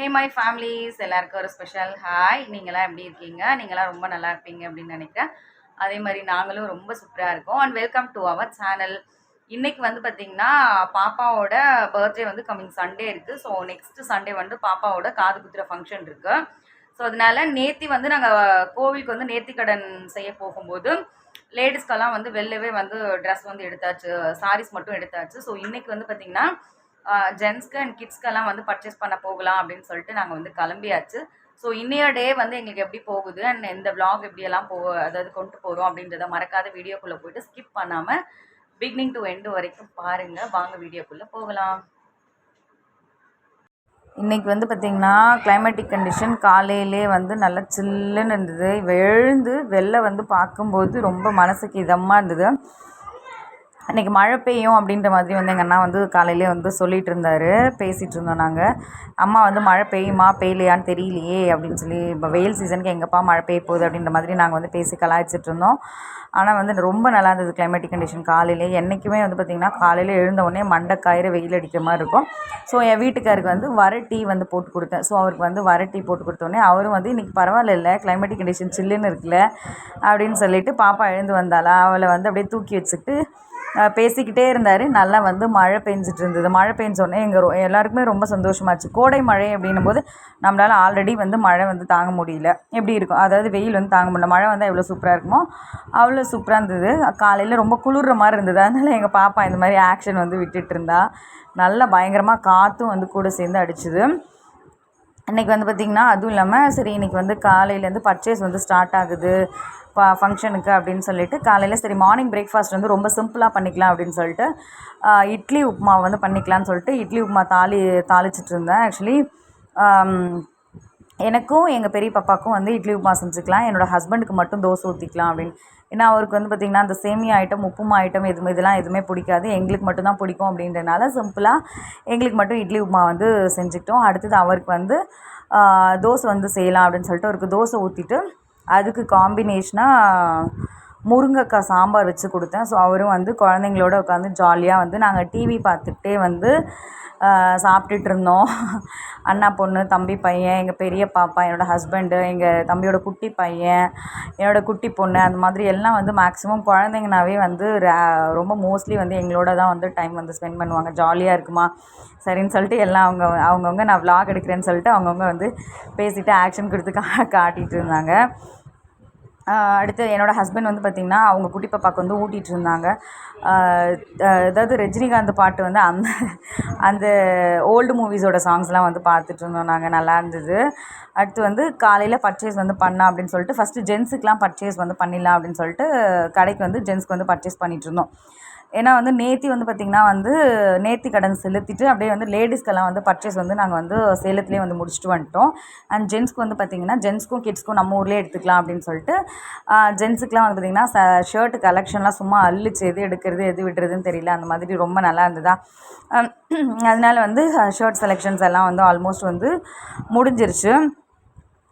Hey my families எல்லாருக்கும் ஒரு special hi நீங்களாம் எப்படி இருக்கீங்க? நீங்களாம் ரொம்ப நல்லா இருப்பீங்க அப்படின்னு நினைக்கிறேன். அதே மாதிரி நாங்களும் ரொம்ப சூப்பராக இருக்கோம். And welcome to our channel இன்னைக்கு வந்து பார்த்தீங்கன்னா பாப்பாவோட பர்த்டே வந்து கம்மிங் சண்டே இருக்குது ஸோ நெக்ஸ்ட் சண்டே வந்து பாப்பாவோட காது குத்துற ஃபங்க்ஷன் இருக்குது ஸோ அதனால நேத்தி வந்து நாங்கள் கோவிலுக்கு வந்து நேர்த்தி கடன் செய்ய போகும்போது லேடிஸ்க்கெல்லாம் வந்து வெளிலவே வந்து ட்ரெஸ் வந்து எடுத்தாச்சு சாரீஸ் மட்டும் எடுத்தாச்சு. ஸோ இன்னைக்கு வந்து பார்த்தீங்கன்னா ஜென்ஸ்க்கு அண்ட் கிட்ஸ்க்கெல்லாம் வந்து பர்ச்சேஸ் பண்ண போகலாம் அப்படின்னு சொல்லிட்டு நாங்கள் வந்து கிளம்பியாச்சு. ஸோ இன்னைய டே வந்து எங்களுக்கு எப்படி போகுது? அண்ட் இந்த விளாக் எப்படியெல்லாம் போ அதாவது கொண்டு போகிறோம் அப்படின்றத மறக்காத வீடியோக்குள்ளே போயிட்டு ஸ்கிப் பண்ணாமல் பிகினிங் டு எண்டு வரைக்கும் பாருங்கள் வாங்க வீடியோக்குள்ளே போகலாம். இன்றைக்கி வந்து பார்த்திங்கன்னா கிளைமேட்டிக் கண்டிஷன் காலையிலே வந்து நல்லா சில்லுன்னு இருந்தது. எழுந்து வெளில வந்து பார்க்கும்போது ரொம்ப மனசுக்கு இதமாக இருந்தது. அன்றைக்கி மழை பெய்யும் அப்படின்ற மாதிரி வந்து எங்கள் அண்ணா வந்து காலையிலே வந்து சொல்லிகிட்டு இருந்தார். பேசிகிட்டு இருந்தோம் நாங்கள் அம்மா வந்து மழை பெய்யுமா பெய்யலையான்னு தெரியலையே அப்படின்னு சொல்லி இப்போ வெயில் சீசனுக்கு எங்கப்பா மழை பெய்ய போகுது அப்படின்ற மாதிரி நாங்கள் வந்து பேசி கலாய்ச்சிட்டு இருந்தோம். ஆனால் வந்து ரொம்ப நல்லா இருந்தது கிளைமேட்டிக் கண்டிஷன் காலையிலே. என்றைக்குமே வந்து பார்த்திங்கன்னா காலையில் எழுந்த உடனே மண்டை காயிற வெயில் அடிக்கிற மாதிரி இருக்கும். ஸோ என் வீட்டுக்காருக்கு வந்து வர டீ வந்து போட்டு கொடுத்தேன். ஸோ அவருக்கு வந்து வர டீ போட்டு கொடுத்தோடனே அவரும் வந்து இன்றைக்கி பரவாயில்ல இல்லை கிளைமேட்டிக் கண்டிஷன் சில்லுன்னு இருக்குல்ல அப்படின்னு சொல்லிட்டு பாப்பா எழுந்து வந்தாளா. அவளை வந்து அப்படியே தூக்கி வச்சுக்கிட்டு பேசிக்கிட்டே இருந்தார். நல்லா வந்து மழை பெஞ்சிட்டு இருந்தது. மழை பெஞ்சோடனே எங்கள் ரொ எல்லாருக்குமே ரொம்ப சந்தோஷமாச்சு. கோடை மழை அப்படின்னும் போது நம்மளால் ஆல்ரெடி வந்து மழை வந்து தாங்க முடியல. எப்படி இருக்கும்? அதாவது வெயில் வந்து தாங்க முடியல. மழை வந்தால் எவ்வளோ சூப்பராக இருக்குமோ அவ்வளோ சூப்பராக இருந்தது. காலையில் ரொம்ப குளிர்ற மாதிரி இருந்தது. அதனால் எங்கள் பாப்பா இந்த மாதிரி ஆக்ஷன் வந்து விட்டுட்டு இருந்தா. நல்லா பயங்கரமாக காற்றும் வந்து கூட சேர்ந்து அடிச்சுது. இன்றைக்கி வந்து பார்த்திங்கன்னா அதுவும் இல்லாமல் சரி இன்றைக்கி வந்து காலையிலேருந்து பர்ச்சேஸ் வந்து ஸ்டார்ட் ஆகுது. ப ஃபங்க்ஷனுக்கு அப்படின்னு சொல்லிட்டு காலையில் சரி மார்னிங் பிரேக்ஃபாஸ்ட் வந்து ரொம்ப சிம்பிளாக பண்ணிக்கலாம் அப்படின்னு சொல்லிட்டு இட்லி உப்புமா வந்து பண்ணிக்கலாம்னு சொல்லிட்டு இட்லி உப்புமா தாளி தாளிச்சிட்டு இருந்தேன். ஆக்சுவலி எனக்கும் எங்கள் பெரிய பாப்பாவுக்கும் வந்து இட்லி உப்புமா செஞ்சுக்கலாம். என்னோடய ஹஸ்பண்டுக்கு மட்டும் தோசை ஊற்றிக்கலாம் அப்படின்னு. ஏன்னா அவருக்கு வந்து பார்த்திங்கன்னா அந்த சேமியா ஐட்டம் உப்புமா ஐட்டம் எதுவுமே இதெல்லாம் எதுவுமே பிடிக்காது. எங்களுக்கு மட்டும்தான் பிடிக்கும் அப்படின்றனால சிம்பிளாக எங்களுக்கு மட்டும் இட்லி உப்புமா வந்து செஞ்சுக்கிட்டோம். அடுத்தது அவருக்கு வந்து தோசை வந்து செய்யலாம் அப்படின்னு சொல்லிட்டு அவருக்கு தோசை ஊற்றிட்டு அதுக்கு காம்பினேஷனாக முருங்கைக்காய் சாம்பார் வச்சு கொடுத்தேன். ஸோ அவரும் வந்து குழந்தைங்களோட உட்காந்து ஜாலியாக வந்து நாங்கள் டிவி பார்த்துக்கிட்டே வந்து சாப்பிட்டுட்டு இருந்தோம். அண்ணா பொண்ணு தம்பி பையன் எங்கள் பெரிய பாப்பா என்னோடய ஹஸ்பண்டு எங்கள் தம்பியோட குட்டி பையன் என்னோடய குட்டி பொண்ணு அந்த மாதிரி எல்லாம் வந்து மேக்ஸிமம் குழந்தைங்கனாவே வந்து ரொம்ப மோஸ்ட்லி வந்து எங்களோட தான் வந்து டைம் வந்து ஸ்பெண்ட் பண்ணுவாங்க. ஜாலியாக இருக்குமா? சரின்னு சொல்லிட்டு எல்லாம் அவங்க அவங்கவுங்க நான் vlog எடுக்கிறேன்னு சொல்லிட்டு அவங்கவுங்க வந்து பேசிவிட்டு ஆக்ஷன் கொடுத்து கா காட்டிகிட்டு இருந்தாங்க. அடுத்து என்னோடய ஹஸ்பண்ட் வந்து பார்த்திங்கன்னா அவங்க குட்டி பாப்பாவுக்கு வந்து ஊட்டிகிட்டு இருந்தாங்க. அதாவது ரஜினிகாந்த் பாட்டு வந்து அந்த அந்த ஓல்டு மூவிஸோட சாங்ஸ்லாம் வந்து பார்த்துட்டு இருந்தோம் நாங்கள் நல்லா இருந்தது. அடுத்து வந்து காலையில் பர்ச்சேஸ் வந்து பண்ணலாம் அப்படின்னு சொல்லிட்டு ஃபஸ்ட்டு ஜென்ஸுக்கெலாம் பர்ச்சேஸ் வந்து பண்ணிடலாம் அப்படின்னு சொல்லிட்டு கடைக்கு வந்து ஜென்ஸ்க்கு வந்து பர்ச்சேஸ் பண்ணிகிட்டு இருந்தோம். ஏன்னா வந்து நேத்தி வந்து பார்த்திங்கன்னா வந்து நேர்த்தி கடன் செலுத்திட்டு அப்படியே வந்து லேடிஸ்க்கெல்லாம் வந்து பர்ச்சேஸ் வந்து நாங்கள் வந்து சேலத்துலேயே வந்து முடிச்சுட்டு வந்துட்டோம். அண்ட் ஜென்ஸ்க்கு வந்து பார்த்திங்கன்னா ஜென்ஸ்க்கும் கிட்ஸ்க்கும் நம்ம ஊர்லேயே எடுத்துக்கலாம் அப்படின்னு சொல்லிட்டு ஜென்ஸுக்குலாம் வந்து பார்த்திங்கன்னா ச ஷர்ட்டு கலெக்ஷன்லாம் சும்மா அள்ளிச்சு எது எடுக்கிறது எது விடுறதுன்னு தெரியல. அந்த மாதிரி ரொம்ப நல்லா இருந்ததா? அதனால வந்து ஷர்ட் செலெக்ஷன்ஸ் எல்லாம் வந்து ஆல்மோஸ்ட் வந்து முடிஞ்சிருச்சு.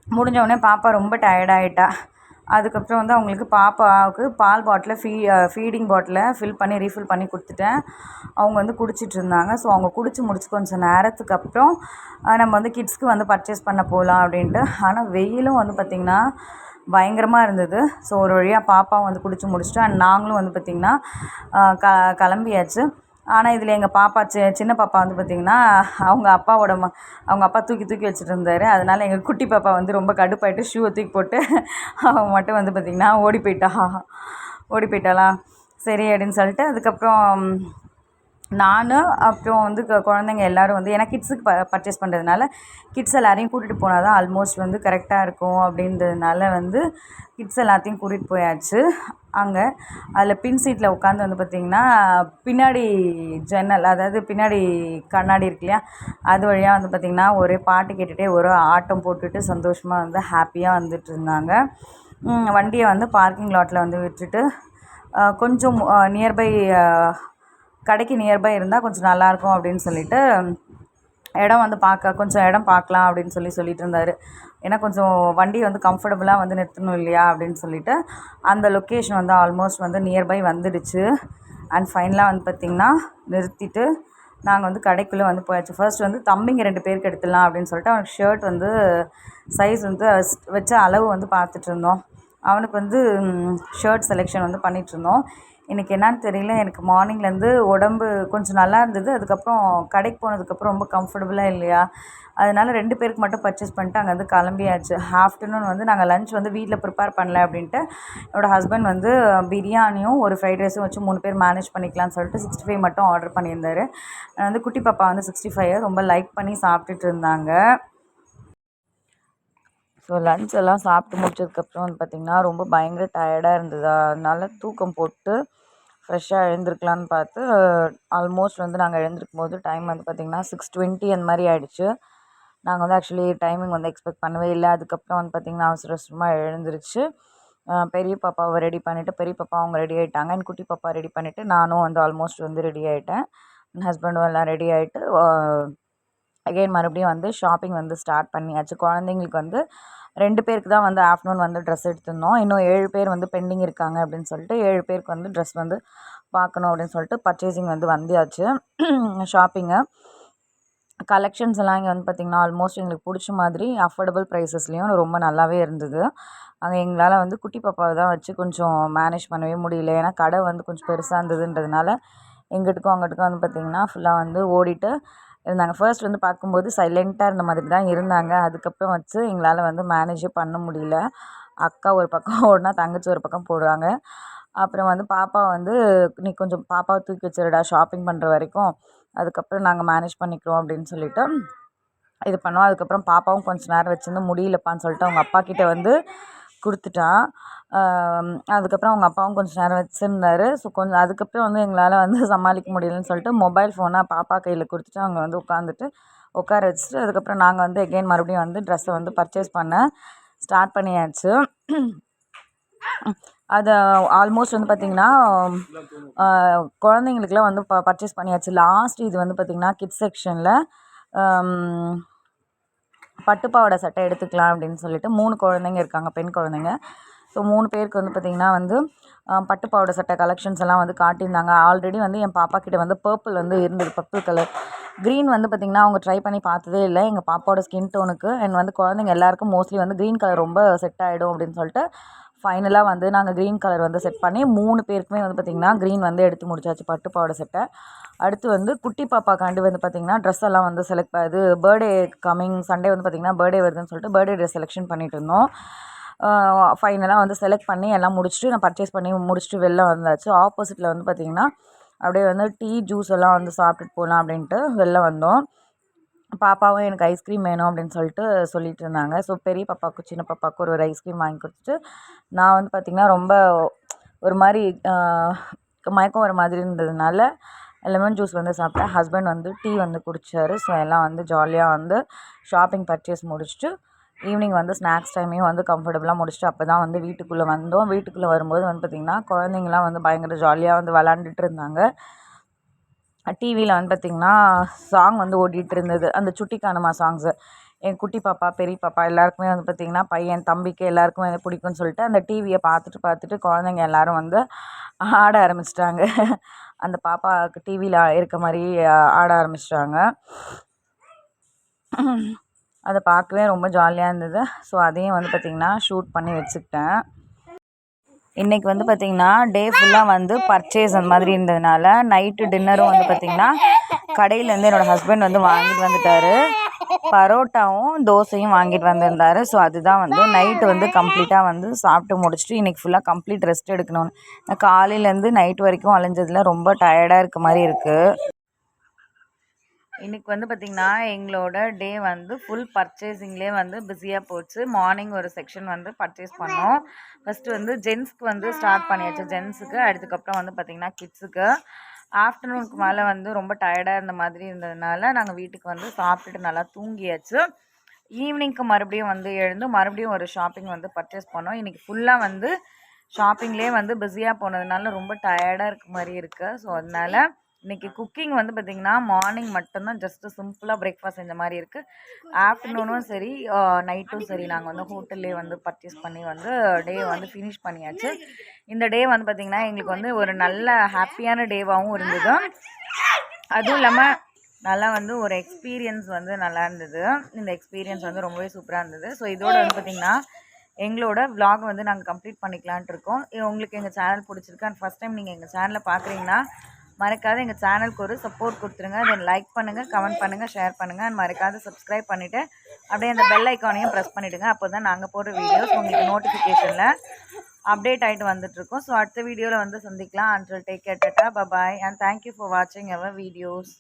முடிஞ்ச உடனே பாப்பா ரொம்ப டயர்டாயிட்டா அதுக்கப்புறம் வந்து அவங்களுக்கு பாப்பாவுக்கு பால் பாட்டிலை ஃபீ ஃபீடிங் பாட்டிலை ஃபில் பண்ணி ரீஃபில் பண்ணி கொடுத்துட்டேன். அவங்க வந்து குடிச்சிட்டு இருந்தாங்க. ஸோ அவங்க குடிச்சு முடிச்சு கொஞ்சம் நேரத்துக்கு அப்புறம் நம்ம வந்து கிட்ஸ்க்கு வந்து பர்ச்சேஸ் பண்ண போகலாம் அப்படின்ட்டு. ஆனால் வெயிலும் வந்து பார்த்திங்கன்னா பயங்கரமாக இருந்தது. ஸோ ஒரு வழியாக பாப்பாவும் வந்து குடிச்சு முடிச்சிட்டோம் அண்ட் நாங்களும் வந்து பார்த்திங்கன்னா க கிளம்பியாச்சு. ஆனால் இதில் எங்கள் பாப்பா சி சின்ன பாப்பா வந்து பார்த்திங்கன்னா அவங்க அப்பாவோட ம அவங்க அப்பா தூக்கி தூக்கி வச்சுட்டு இருந்தார் அதனால் எங்கள் குட்டி பாப்பா வந்து ரொம்ப கடுப்பாயிட்டு ஷூவை தூக்கி போட்டு அவங்க மட்டும் வந்து பார்த்திங்கன்னா ஓடி போயிட்டா. ஓடி போயிட்டாளா? சரி அப்படின்னு சொல்லிட்டு அதுக்கப்புறம் நான் அப்புறம் வந்து குழந்தைங்க எல்லோரும் வந்து ஏன்னா கிட்ஸுக்கு ப பர்ச்சேஸ் பண்ணுறதுனால கிட்ஸ் எல்லாரையும் கூட்டிகிட்டு போனால் தான் ஆல்மோஸ்ட் வந்து கரெக்டாக இருக்கும் அப்படின்றதுனால வந்து கிட்ஸ் எல்லாத்தையும் கூட்டிகிட்டு போயாச்சு. அங்கே அதில் பின் சீட்டில் உட்காந்து வந்து பார்த்திங்கன்னா பின்னாடி ஜன்னல் அதாவது பின்னாடி கண்ணாடி இருக்கு இல்லையா அது வழியாக வந்து பார்த்திங்கன்னா ஒரே பாட்டு கேட்டுகிட்டே ஒரு ஆட்டம் போட்டுட்டு சந்தோஷமாக வந்து ஹாப்பியாக வந்துட்டு இருந்தாங்க. வண்டியை வந்து பார்க்கிங் லாட்டில் வந்து விட்டுட்டு கொஞ்சம் நியர்பை கடைக்கு நியர்பை இருந்தால் கொஞ்சம் நல்லாயிருக்கும் அப்படின்னு சொல்லிட்டு இடம் வந்து பார்க்க கொஞ்சம் இடம் பார்க்கலாம் அப்படின்னு சொல்லி சொல்லிட்டு இருந்தார். ஏன்னா கொஞ்சம் வண்டி வந்து கம்ஃபர்டபுளாக வந்து நிறுத்தணும் இல்லையா அப்படின்னு சொல்லிட்டு அந்த லொக்கேஷன் வந்து ஆல்மோஸ்ட் வந்து நியர்பை வந்துடுச்சு. அண்ட் ஃபைனலாக வந்து பார்த்திங்கன்னா நிறுத்திட்டு நாங்கள் வந்து கடைக்குள்ளே வந்து போயாச்சு. ஃபர்ஸ்ட் வந்து தம்பிங்க ரெண்டு பேருக்கு எடுத்துடலாம் அப்படின்னு சொல்லிட்டு அவனுக்கு ஷர்ட் வந்து சைஸ் வந்து வச்ச அளவு வந்து பார்த்துட்டு இருந்தோம். அவனுக்கு வந்து ஷர்ட் செலெக்ஷன் வந்து பண்ணிகிட்ருந்தோம் எனக்கு என்னென்னு தெரியல. எனக்கு மார்னிங்லேருந்து உடம்பு கொஞ்சம் நல்லா இருந்தது. அதுக்கப்புறம் கடைக்கு போனதுக்கப்புறம் ரொம்ப கம்ஃபர்டபுளாக இல்லையா? அதனால் ரெண்டு பேருக்கு மட்டும் பர்ச்சேஸ் பண்ணிட்டு அங்கே வந்து கிளம்பியாச்சு. ஆஃப்டர்நூன் வந்து நாங்கள் லஞ்ச் வந்து வீட்டில் ப்ரிப்பேர் பண்ணல அப்படின்ட்டு என்னோடய ஹஸ்பண்ட் வந்து பிரியாணியும் ஒரு ஃப்ரைட் ரைஸும் வச்சு மூணு பேர் மேனேஜ் பண்ணிக்கலாம்னு சொல்லிட்டு சிக்ஸ்டி ஃபைவ் மட்டும் ஆர்டர் பண்ணியிருந்தாரு. வந்து குட்டி பாப்பா வந்து சிக்ஸ்டி ஃபைவ் ரொம்ப லைக் பண்ணி சாப்பிட்டுட்டு இருந்தாங்க. ஸோ லஞ்ச் எல்லாம் சாப்பிட்டு முடிச்சதுக்கப்புறம் வந்து பார்த்திங்கன்னா ரொம்ப பயங்கர டயர்டாக இருந்தது. அதனால தூக்கம் போட்டு ஃப்ரெஷ்ஷாக எழுந்திருக்கலான்னு பார்த்து ஆல்மோஸ்ட் வந்து நாங்கள் எழுந்திருக்கும் போது டைம் வந்து பார்த்திங்கன்னா சிக்ஸ் டுவெண்ட்டி அந்த மாதிரி ஆகிடுச்சு நாங்கள் வந்து ஆக்சுவலி டைமிங் வந்து எக்ஸ்பெக்ட் பண்ணவே இல்லை. அதுக்கப்புறம் வந்து பார்த்திங்கன்னா அவசர அவசரமாக எழுந்துருச்சு. பெரிய பாப்பாவை ரெடி பண்ணிவிட்டு பெரிய பாப்பா அவங்க ரெடி ஆகிட்டாங்க என் குட்டி பாப்பா ரெடி பண்ணிவிட்டு நானும் வந்து ஆல்மோஸ்ட் வந்து ரெடி ஆகிட்டேன் என் ஹஸ்பண்டும் எல்லாம் ரெடி ஆகிட்டு அகைன் மறுபடியும் வந்து ஷாப்பிங் வந்து ஸ்டார்ட் பண்ணியாச்சு. குழந்தைங்களுக்கு வந்து ரெண்டு பேருக்கு தான் வந்து ஆஃப்டர்நூன் வந்து ட்ரெஸ் எடுத்திருந்தோம். இன்னும் ஏழு பேர் வந்து பெண்டிங் இருக்காங்க அப்படின்னு சொல்லிட்டு ஏழு பேருக்கு வந்து ட்ரெஸ் வந்து பார்க்கணும் அப்படின்னு சொல்லிட்டு பர்ச்சேசிங் வந்து வந்தியாச்சு. ஷாப்பிங்கு கலெக்ஷன்ஸ் எல்லாம் இங்கே வந்து பார்த்திங்கன்னா ஆல்மோஸ்ட் எங்களுக்கு பிடிச்ச மாதிரி அஃபோர்டபுள் ப்ரைஸஸ்லேயும் ரொம்ப நல்லாவே இருந்தது. அங்கே எங்களால் வந்து குட்டி பாப்பாவை தான் வச்சு கொஞ்சம் மேனேஜ் பண்ணவே முடியல. ஏன்னா கடை வந்து கொஞ்சம் பெருசாக இருந்ததுன்றதுனால எங்கிட்டுக்கும் அங்கிட்டுக்கும் வந்து பார்த்திங்கன்னா ஃபுல்லாக வந்து ஓடிட்டு இருந்தாங்க. ஃபர்ஸ்ட் வந்து பார்க்கும்போது சைலண்ட்டாக இருந்த மாதிரி தான் இருந்தாங்க. அதுக்கப்புறம் வச்சு எங்களால் வந்து மேனேஜே பண்ண முடியல. அக்கா ஒரு பக்கம் ஓடினா தங்கச்சி ஒரு பக்கம் போடுறாங்க அப்புறம் வந்து பாப்பா வந்து நீ கொஞ்சம் பாப்பாவை தூக்கி வச்சிருடா ஷாப்பிங் பண்ணுற வரைக்கும். அதுக்கப்புறம் நாங்கள் மேனேஜ் பண்ணிக்கிறோம் அப்படின்னு சொல்லிட்டு இது பண்ணோம் அதுக்கப்புறம் பாப்பாவும் கொஞ்சம் நேரம் வச்சுருந்து முடியலப்பான்னு சொல்லிட்டு அவங்க அப்பா கிட்டே வந்து கொடுத்துட்டா. அதுக்கப்புறம் அவங்க அப்பாவும் கொஞ்சம் நேரம் வச்சுருந்தாரு. ஸோ கொஞ்சம் அதுக்கப்புறம் வந்து எங்களால் வந்து சமாளிக்க முடியலன்னு சொல்லிட்டு மொபைல் ஃபோனை பாப்பா கையில் கொடுத்துட்டு அவங்க வந்து உட்காந்துட்டு உட்கார வச்சுட்டு அதுக்கப்புறம் நாங்கள் வந்து எகெயின் மறுபடியும் வந்து ட்ரெஸ்ஸை வந்து பர்ச்சேஸ் பண்ண ஸ்டார்ட் பண்ணியாச்சு. அது ஆல்மோஸ்ட் வந்து பார்த்திங்கன்னா குழந்தைங்களுக்குலாம் வந்து ப பர்ச்சேஸ் பண்ணியாச்சு. லாஸ்ட் இது வந்து பார்த்திங்கன்னா கிட்ஸ் செக்ஷனில் பட்டுப்பாவாடை சட்டை எடுத்துக்கலாம் அப்படின்னு சொல்லிட்டு மூணு குழந்தைங்க இருக்காங்க பெண் குழந்தைங்க. ஸோ மூணு பேருக்கு வந்து பார்த்திங்கன்னா வந்து பட்டு பாவாடை சட்டை கலெக்ஷன்ஸ் எல்லாம் வந்து காட்டியிருந்தாங்க. ஆல்ரெடி வந்து என் பாப்பா கிட்ட வந்து பர்பிள் வந்து இருந்தது பர்பிள் கலர் க்ரீன் வந்து பார்த்திங்கன்னா அவங்க ட்ரை பண்ணி பார்த்ததே இல்லை. எங்கள் பாப்பாவோட ஸ்கின் டோனுக்கு அண்ட் வந்து குழந்தைங்க எல்லாருக்கும் மோஸ்ட்லி வந்து க்ரீன் கலர் ரொம்ப செட் ஆகிடும் அப்படின்னு சொல்லிட்டு ஃபைனலாக வந்து நாங்கள் க்ரீன் கலர் வந்து செட் பண்ணி மூணு பேருக்குமே வந்து பார்த்திங்கன்னா க்ரீன் வந்து எடுத்து முடிச்சாச்சு பட்டு பாவாடை செட்டை அடுத்து வந்து குட்டி பாப்பாக்காண்டி வந்து பார்த்திங்கன்னா ட்ரெஸ் எல்லாம் வந்து செலக்ட் இது பர்த்டே கம்மிங் சண்டே வந்து பார்த்திங்கன்னா பர்த்டே வருதுன்னு சொல்லிட்டு பர்த்டே ட்ரெஸ் செலெக்ஷன் பண்ணிட்டு இருந்தோம். ஃபைனலாக வந்து செலக்ட் பண்ணி எல்லாம் முடிச்சுட்டு நான் பர்ச்சேஸ் பண்ணி முடிச்சுட்டு வெளில வந்தாச்சு. ஆப்போசிட்டில் வந்து பார்த்திங்கன்னா அப்படியே வந்து டீ ஜூஸ் எல்லாம் வந்து சாப்பிட்டுட்டு போகலாம் அப்படின்ட்டு வெளில வந்தோம். பாப்பாவும் எனக்கு ஐஸ்கிரீம் வேணும் அப்படின்னு சொல்லிட்டு சொல்லிட்டு இருந்தாங்க. ஸோ பெரிய பாப்பாவுக்கு சின்ன பாப்பாவுக்கு ஒரு ஒரு ஐஸ்கிரீம் வாங்கி கொடுத்துட்டு நான் வந்து பார்த்திங்கன்னா ரொம்ப ஒரு மாதிரி மயக்கம் வர மாதிரி இருந்ததுனால லெமன் ஜூஸ் வந்து சாப்பிட்டேன். ஹஸ்பண்ட் வந்து டீ வந்து குடித்தாரு ஸோ எல்லாம் வந்து ஜாலியாக வந்து ஷாப்பிங் பர்ச்சேஸ் முடிச்சுட்டு ஈவினிங் வந்து ஸ்நாக்ஸ் டைமையும் வந்து கம்ஃபர்டபுளாக முடிச்சுட்டு அப்போ தான் வந்து வீட்டுக்குள்ளே வந்தோம். வீட்டுக்குள்ளே வரும்போது வந்து பார்த்திங்கன்னா குழந்தைங்களாம் வந்து பயங்கர ஜாலியாக வந்து விளாண்டுட்டு இருந்தாங்க. டிவியில் வந்து பார்த்திங்கன்னா சாங் வந்து ஓடிட்டு இருந்தது. அந்த சுட்டி காணுமா சாங்ஸு என் குட்டி பாப்பா பெரிய பாப்பா எல்லாருக்குமே வந்து பார்த்திங்கன்னா பையன் தம்பிக்கு எல்லாருக்குமே வந்து பிடிக்கும்னு சொல்லிட்டு அந்த டிவியை பார்த்துட்டு பார்த்துட்டு குழந்தைங்க எல்லாரும் வந்து ஆட ஆரம்பிச்சிட்டாங்க. அந்த பாப்பாவுக்கு டிவியில் இருக்க மாதிரி ஆட ஆரம்பிச்சிட்டாங்க. அதை பார்க்கவே ரொம்ப ஜாலியாக இருந்தது. ஸோ அதையும் வந்து பார்த்திங்கன்னா ஷூட் பண்ணி வச்சுக்கிட்டேன். இன்றைக்கி வந்து பார்த்திங்கன்னா டே ஃபுல்லாக வந்து பர்ச்சேஸ் அந்த மாதிரி இருந்ததுனால நைட்டு டின்னரும் வந்து பார்த்திங்கன்னா கடையிலேருந்து என்னோடய ஹஸ்பண்ட் வந்து வாங்கிட்டு வந்துட்டாரு. பரோட்டாவும் தோசையும் வாங்கிட்டு வந்திருந்தாரு. ஸோ அதுதான் வந்து நைட்டு வந்து கம்ப்ளீட்டாக வந்து சாப்பிட்டு முடிச்சுட்டு இன்றைக்கி ஃபுல்லாக கம்ப்ளீட் ரெஸ்ட் எடுக்கணும்னு. காலையிலேருந்து நைட் வரைக்கும் அலைஞ்சதில் ரொம்ப டயர்டாக இருக்க மாதிரி இருக்குது இன்றைக்கி வந்து பார்த்திங்கன்னா எங்களோட டே வந்து ஃபுல் பர்ச்சேசிங்லேயே வந்து பிஸியாக போச்சு. மார்னிங் ஒரு செக்ஷன் வந்து பர்ச்சேஸ் பண்ணோம். ஃபஸ்ட்டு வந்து ஜென்ஸ்க்கு வந்து ஸ்டார்ட் பண்ணியாச்சு. ஜென்ஸுக்கு அதுக்கப்புறம் வந்து பார்த்திங்கன்னா கிட்ஸுக்கு ஆஃப்டர்நூனுக்கு மேலே வந்து ரொம்ப டயர்டாக இருந்த மாதிரி இருந்ததுனால நாங்கள் வீட்டுக்கு வந்து சாப்பிட்டுட்டு நல்லா தூங்கியாச்சு. ஈவினிங்க்கு மறுபடியும் வந்து எழுந்து மறுபடியும் ஒரு ஷாப்பிங் வந்து பர்ச்சேஸ் பண்ணோம். இன்றைக்கி ஃபுல்லாக வந்து ஷாப்பிங்லேயே வந்து பிஸியாக போனதுனால ரொம்ப டயர்டாக இருக்க மாதிரி இருக்குது ஸோ அதனால் இன்றைக்கி குக்கிங் வந்து பார்த்திங்கன்னா மார்னிங் மட்டும்தான் ஜஸ்ட்டு சிம்பிளாக பிரேக்ஃபாஸ்ட் செஞ்ச மாதிரி இருக்குது ஆஃப்டர்நூனும் சரி நைட்டும் சரி நாங்கள் வந்து ஹோட்டல்லே வந்து பர்ச்சேஸ் பண்ணி வந்து டே வந்து ஃபினிஷ் பண்ணியாச்சு. இந்த டே வந்து பார்த்திங்கன்னா எங்களுக்கு வந்து ஒரு நல்ல ஹாப்பியான டேவாகவும் இருந்தது. அதுவும் இல்லாமல் நல்லா வந்து ஒரு எக்ஸ்பீரியன்ஸ் வந்து நல்லா இருந்தது. இந்த எக்ஸ்பீரியன்ஸ் வந்து ரொம்பவே சூப்பராக இருந்தது. ஸோ இதோட வந்து பார்த்திங்கன்னா எங்களோட vlog வந்து நாங்கள் கம்ப்ளீட் பண்ணிக்கலான்ட்டு இருக்கோம். உங்களுக்கு எங்கள் சேனல் பிடிச்சிருக்கு அண்ட் ஃபஸ்ட் டைம் நீங்கள் எங்கள் சேனலை பார்க்குறீங்கன்னா மறக்காத எங்கள் சேனலுக்கு ஒரு சப்போர்ட் கொடுத்துருங்க. தென் லைக் பண்ணுங்கள் கமெண்ட் பண்ணுங்கள் ஷேர் பண்ணுங்கள் அண்ட் மறக்காத சப்ஸ்கிரைப் பண்ணிவிட்டு அப்படியே அந்த பெல் ஐக்கானையும் ப்ரெஸ் பண்ணிவிடுங்க அப்போ தான் நாங்கள் போடுற வீடியோஸ் உங்களுக்கு நோட்டிஃபிகேஷனில் அப்டேட் ஆகிட்டு வந்துட்டுருக்கோம் ஸோ அடுத்த வீடியோவில் வந்து சந்திக்கலாம். Until take care bye bye and thank you for வாட்சிங் அவர் வீடியோஸ்